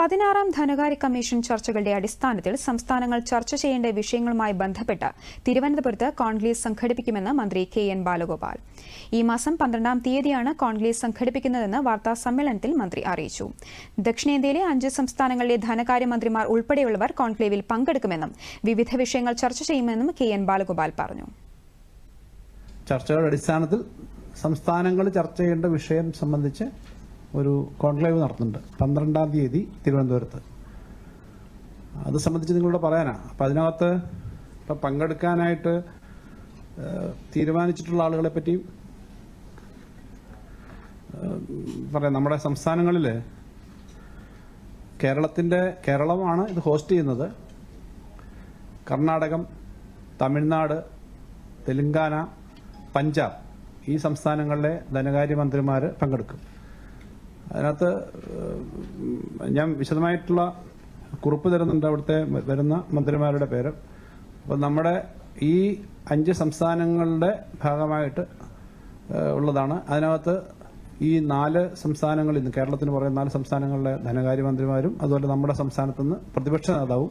പതിനാറാം ധനകാര്യ കമ്മീഷൻ ചർച്ചകളുടെ അടിസ്ഥാനത്തിൽ സംസ്ഥാനങ്ങൾ ചർച്ച ചെയ്യേണ്ട വിഷയങ്ങളുമായി ബന്ധപ്പെട്ട് തിരുവനന്തപുരത്ത് കോൺഗ്രസ് സംഘടിപ്പിക്കുമെന്ന് മന്ത്രി കെ എൻ ബാലഗോപാൽ. ഈ മാസം പന്ത്രണ്ടാം തീയതിയാണ് കോൺഗ്രസ് സംഘടിപ്പിക്കുന്നതെന്ന് വാർത്താ സമ്മേളനത്തിൽ മന്ത്രി അറിയിച്ചു. ദക്ഷിണേന്ത്യയിലെ അഞ്ച് സംസ്ഥാനങ്ങളിലെ ധനകാര്യമന്ത്രിമാർ ഉൾപ്പെടെയുള്ളവർ കോൺക്ലേവിൽ പങ്കെടുക്കുമെന്നും വിവിധ വിഷയങ്ങൾ ചർച്ച ചെയ്യുമെന്നും കെ എൻ ബാലഗോപാൽ പറഞ്ഞു. ചർച്ചകളുടെ അടിസ്ഥാനത്തിൽ സംസ്ഥാനങ്ങൾ ചർച്ച ചെയ്യേണ്ട വിഷയം സംബന്ധിച്ച് ഒരു കോൺക്ലേവ് നടത്തുന്നുണ്ട്. പന്ത്രണ്ടാം തീയതി തിരുവനന്തപുരത്ത്. അത് സംബന്ധിച്ച് നിങ്ങളോട് പറയാനാണ് അപ്പം അതിനകത്ത് ഇപ്പം പങ്കെടുക്കാനായിട്ട് തീരുമാനിച്ചിട്ടുള്ള ആളുകളെ പറ്റി പറയാം. നമ്മുടെ സംസ്ഥാനങ്ങളിൽ കേരളത്തിന്റെ കേരളമാണ് ഇത് ഹോസ്റ്റ് ചെയ്യുന്നത്. കർണാടകം തമിഴ്നാട് തെലങ്കാന പഞ്ചാബ് ഈ സംസ്ഥാനങ്ങളിലെ ധനകാര്യമന്ത്രിമാർ പങ്കെടുക്കും. അതിനകത്ത് ഞാൻ വിശദമായിട്ടുള്ള കുറിപ്പ് തരുന്നുണ്ട് അവിടുത്തെ വരുന്ന മന്ത്രിമാരുടെ പേര്. അപ്പോൾ നമ്മുടെ ഈ അഞ്ച് സംസ്ഥാനങ്ങളുടെ ഭാഗമായിട്ട് ഉള്ളതാണ്. അതിനകത്ത് ഈ നാല് സംസ്ഥാനങ്ങളിൽ നിന്ന് കേരളത്തിന് പുറമെ നാല് സംസ്ഥാനങ്ങളിലെ ധനകാര്യമന്ത്രിമാരും അതുപോലെ നമ്മുടെ സംസ്ഥാനത്തുനിന്ന് പ്രതിപക്ഷ നേതാവും